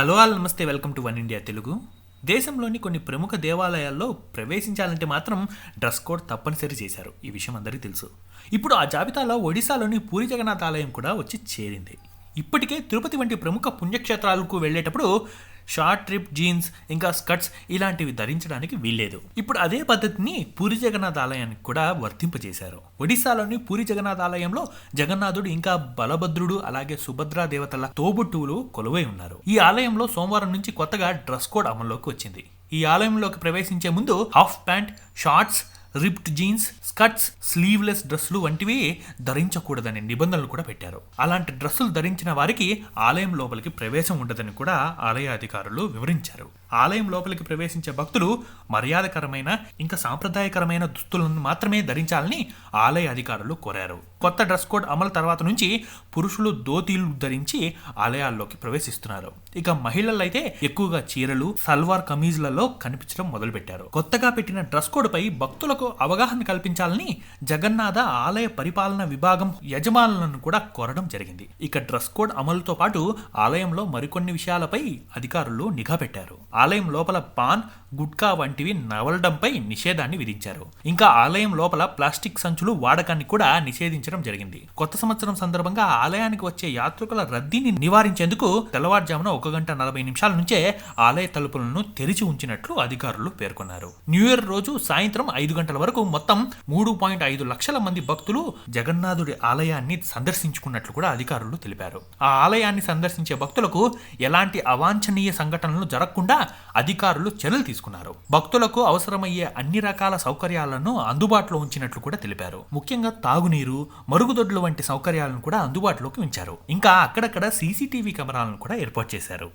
Hello all namaste welcome to one India Telugu. దేశంలోని కొన్ని ప్రముఖ దేవాలయాల్లో ప్రవేశించాలంటే మాత్రం డ్రెస్ కోడ్ తప్పనిసరి చేశారు. ఈ విషయం అందరికీ తెలుసు. ఇప్పుడు ఆ జాబితాలో ఒడిశాలోని పూరి జగన్నాథ్ ఆలయం కూడా వచ్చి చేరింది. ఇప్పటికే తిరుపతి వంటి ప్రముఖ పుణ్యక్షేత్రాలకు వెళ్ళేటప్పుడు షార్ట్ ట్రిప్ జీన్స్ ఇంకా స్కర్ట్స్ ఇలాంటివి ధరించడానికి వీల్లేదు. ఇప్పుడు అదే పద్ధతిని పూరి జగన్నాథ్ ఆలయానికి కూడా వర్తింపజేశారు. ఒడిశాలోని పూరి జగన్నాథ్ ఆలయంలో జగన్నాథుడు ఇంకా బలభద్రుడు అలాగే సుభద్రా దేవతల తోబుట్టువులు కొలువై ఉన్నారు. ఈ ఆలయంలో సోమవారం నుంచి కొత్తగా డ్రెస్ కోడ్ అమల్లోకి వచ్చింది. ఈ ఆలయంలోకి ప్రవేశించే ముందు half pant shorts ripped jeans skirts sleeveless డ్రెస్సులు వంటివి ధరించకూడదనే నిబంధనలు కూడా పెట్టారు. అలాంటి డ్రెస్సులు ధరించిన వారికి ఆలయం లోపలికి ప్రవేశం ఉండదని కూడా ఆలయ అధికారులు వివరించారు. ఆలయం లోపలికి ప్రవేశించే భక్తులు మర్యాదకరమైన ఇంకా సాంప్రదాయకరమైన దుస్తులను మాత్రమే ధరించాలని ఆలయ అధికారులు కోరారు. కొత్త డ్రెస్ కోడ్ అమలు తర్వాత నుంచి పురుషులు ధోతీలు ధరించి ఆలయాల్లోకి ప్రవేశిస్తున్నారు. ఇక మహిళలు అయితే ఎక్కువగా చీరలు సల్వార్ కమీజ్లలో కనిపించడం మొదలుపెట్టారు. కొత్తగా పెట్టిన డ్రెస్ కోడ్ పై భక్తులకు అవగాహన కల్పించాలని జగన్నాథ ఆలయ పరిపాలన విభాగం యజమానులను కూడా కోరడం జరిగింది. ఇక డ్రెస్ కోడ్ అమలుతో పాటు ఆలయంలో మరికొన్ని విషయాలపై అధికారులు నిఘా పెట్టారు. ఆలయం లోపల పాన్ గుట్కా వంటివి నవలడంపై నిషేధాన్ని విధించారు. ఇంకా ఆలయం లోపల ప్లాస్టిక్ సంచులు వాడకాన్ని కూడా నిషేధించడం జరిగింది. కొత్త సంవత్సరం సందర్భంగా ఆలయానికి వచ్చే యాత్రికుల రద్దీని నివారించేందుకు తెల్లవారుజామున ఒక గంట నలభై నిమిషాల నుంచే ఆలయ తలుపులను తెరిచి ఉంచినట్లు అధికారులు పేర్కొన్నారు. న్యూ ఇయర్ రోజు సాయంత్రం ఐదు గంటల వరకు మొత్తం మూడు పాయింట్ ఐదు లక్షల మంది భక్తులు జగన్నాథుడి ఆలయాన్ని సందర్శించుకున్నట్లు కూడా అధికారులు తెలిపారు. ఆ ఆలయాన్ని సందర్శించే భక్తులకు ఎలాంటి అవాంఛనీయ సంఘటనలు జరగకుండా అధికారులు చర్యలు తీసుకున్నారు. భక్తులకు అవసరమయ్యే అన్ని రకాల సౌకర్యాలను అందుబాటులో ఉంచినట్లు కూడా తెలిపారు. ముఖ్యంగా తాగునీరు మరుగుదొడ్లు వంటి సౌకర్యాలను కూడా అందుబాటులోకి ఉంచారు. ఇంకా అక్కడక్కడ సీసీటీవీ కెమెరాలను కూడా ఏర్పాటు చేశారు.